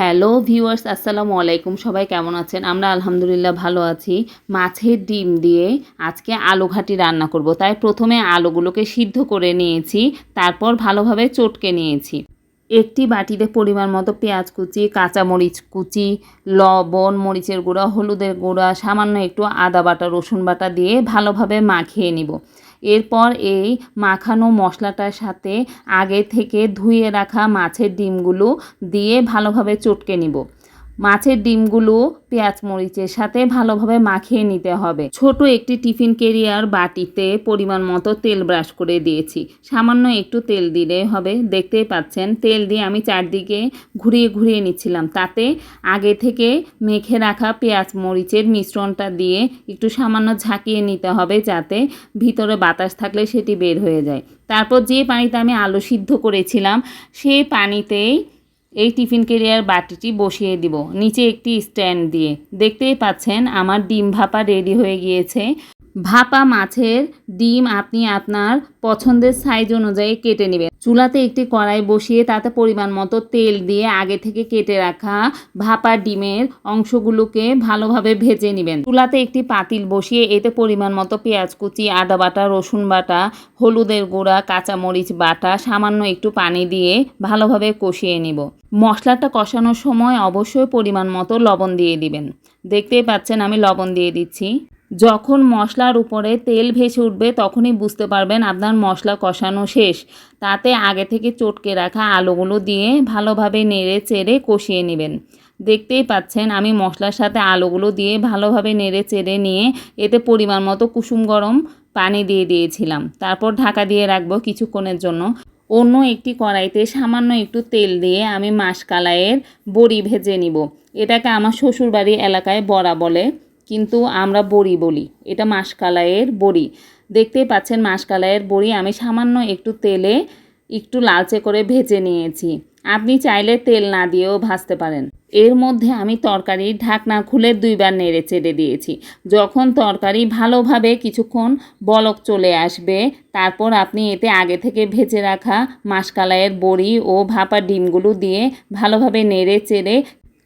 Hello viewers, আসসালামু আলাইকুম। সবাই কেমন আছেন? আমরা আলহামদুলিল্লাহ ভালো আছি। মাছের ডিম দিয়ে আজকে আলু ঘাটি রান্না করব। তাই প্রথমে আলুগুলোকে সিদ্ধ করে নিয়েছি, তারপর ভালোভাবে চটকে নিয়েছি। একটি বাটিতে পরিমাণ মতো পেঁয়াজ কুচি, কাঁচামরিচ কুচি, লবণ, মরিচের গুঁড়া, হলুদের গুঁড়া, সামান্য একটু আদা বাটা, রসুন বাটা দিয়ে ভালোভাবে মাখিয়ে নিব। এরপর এই মাখানো মশলাটার সাথে আগে থেকে ধুয়ে রাখা মাছের ডিমগুলো দিয়ে ভালোভাবে চটকে নিব। মাছের ডিমগুলো পেঁয়াজ মরিচের সাথে ভালোভাবে মাখিয়ে নিতে হবে। ছোট একটি টিফিন কেরিয়ার বাটিতে পরিমাণ মতো তেল ব্রাশ করে দিয়েছি। সামান্য একটু তেল দিলে হবে। দেখতেই পাচ্ছেন, তেল দিয়ে আমি চারদিকে ঘুরিয়ে ঘুরিয়ে নিচ্ছিলাম। তাতে আগে থেকে মেখে রাখা পেঁয়াজ মরিচের মিশ্রণটা দিয়ে একটু সামান্য ঝাঁকিয়ে নিতে হবে যাতে ভিতরে বাতাস থাকলে সেটি বের হয়ে যায়। তারপর যে পানিতে আমি আলু সিদ্ধ করেছিলাম সেই পানিতেই এই টিফিন কেরিয়ার বাটিটি বসিয়ে দিব। নিচে একটি স্ট্যান্ড দিয়ে। দেখতেই পাচ্ছেন, আমার ডিম ভাপা রেডি হয়ে গিয়েছে। ভাপা মাছের ডিম আপনি আপনার পছন্দের সাইজ অনুযায়ী কেটে নেবেন। চুলাতে একটি কড়াই বসিয়ে তাতে পরিমাণ মতো তেল দিয়ে আগে থেকে কেটে রাখা ভাপা ডিমের অংশগুলোকে ভালোভাবে ভেজে নেবেন। চুলাতে একটি পাতিল বসিয়ে এতে পরিমাণ মতো পেঁয়াজ কুচি, আদা বাটা, রসুন বাটা, হলুদের গুঁড়া, কাঁচামরিচ বাটা, সামান্য একটু পানি দিয়ে ভালোভাবে কষিয়ে নিব। মশলাটা কষানোর সময় অবশ্যই পরিমাণ মতো লবণ দিয়ে দিবেন। দেখতেই পাচ্ছেন আমি লবণ দিয়ে দিচ্ছি। যখন মশলার উপরে তেল ভেসে উঠবে, তখনই বুঝতে পারবেন আপনার মশলা কষানো শেষ। তাতে আগে থেকে চটকে রাখা আলুগুলো দিয়ে ভালোভাবে নেড়ে চেড়ে কষিয়ে নেবেন। দেখতেই পাচ্ছেন, আমি মশলার সাথে আলুগুলো দিয়ে ভালোভাবে নেড়ে চেড়ে নিয়ে এতে পরিমাণ মতো কুসুম গরম পানি দিয়ে দিয়েছিলাম। তারপর ঢাকা দিয়ে রাখব কিছুক্ষণের জন্য। অন্য একটি কড়াইতে সামান্য একটু তেল দিয়ে আমি মাসকালাইয়ের বড়ি ভেজে নিব। এটাকে আমার শ্বশুরবাড়ি এলাকায় বড়া বলে। কিন্তু আমরা বড়ি বলি। এটা মাসকালাইয়ের বড়ি। দেখতেই পাচ্ছেন মাসকালাইয়ের বড়ি। আমি সামান্য একটু তেলে একটু লালচে করে ভেজে নিয়েছি। আপনি চাইলে তেল না দিয়েও ভাজতে পারেন। এর মধ্যে আমি তরকারির ঢাকনা খুলে দুইবার নেড়ে চেড়ে দিয়েছি। যখন তরকারি ভালোভাবে কিছুক্ষণ বলক চলে আসবে, তারপর আপনি এতে আগে থেকে ভেজে রাখা মাসকালাইয়ের বড়ি ও ভাপা ডিমগুলো দিয়ে ভালোভাবে নেড়ে চেড়ে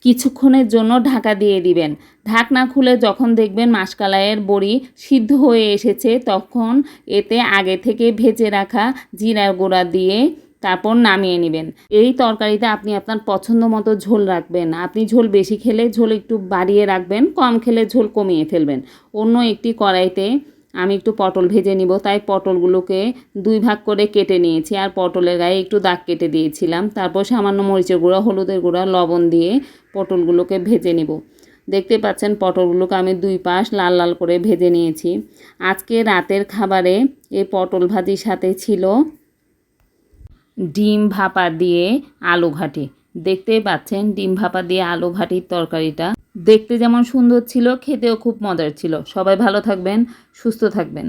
কিছুক্ষণের জন্য ঢাকা দিয়ে দিবেন। ঢাকনা খুলে যখন দেখবেন মাসকালাইয়ের বড়ি সিদ্ধ হয়ে এসেছে, তখন এতে আগে থেকে ভেজে রাখা জিরার গুঁড়া দিয়ে তারপর নামিয়ে নেবেন। এই তরকারিতে আপনি আপনার পছন্দ মতো ঝোল রাখবেন। আপনি ঝোল বেশি খেলে ঝোল একটু বাড়িয়ে রাখবেন, কম খেলে ঝোল কমিয়ে ফেলবেন। অন্য একটি কড়াইতে আমি একটু পটল ভেজে নিব। তাই পটলগুলোকে দুই ভাগ করে কেটে নিয়েছি আর পটলের গায়ে একটু দাগ কেটে দিয়েছিলাম। তারপর সামান্য মরিচের গুঁড়া, হলুদের গুঁড়া, লবণ দিয়ে পটলগুলোকে ভেজে নিব। দেখতে পাচ্ছেন পটলগুলোকে আমি দুই পাশ লাল লাল করে ভেজে নিয়েছি। আজকে রাতের খাবারে এই পটল ভাজির সাথে ছিল ডিম ভাপা দিয়ে আলু ঘাটি দেখতেই পাচ্ছেন ডিম ভাপা দিয়ে আলু ঘাটির তরকারিটা। দেখতে যেমন সুন্দর ছিল খেতেও খুব মজার ছিল। সবাই ভালো থাকবেন সুস্থ থাকবেন।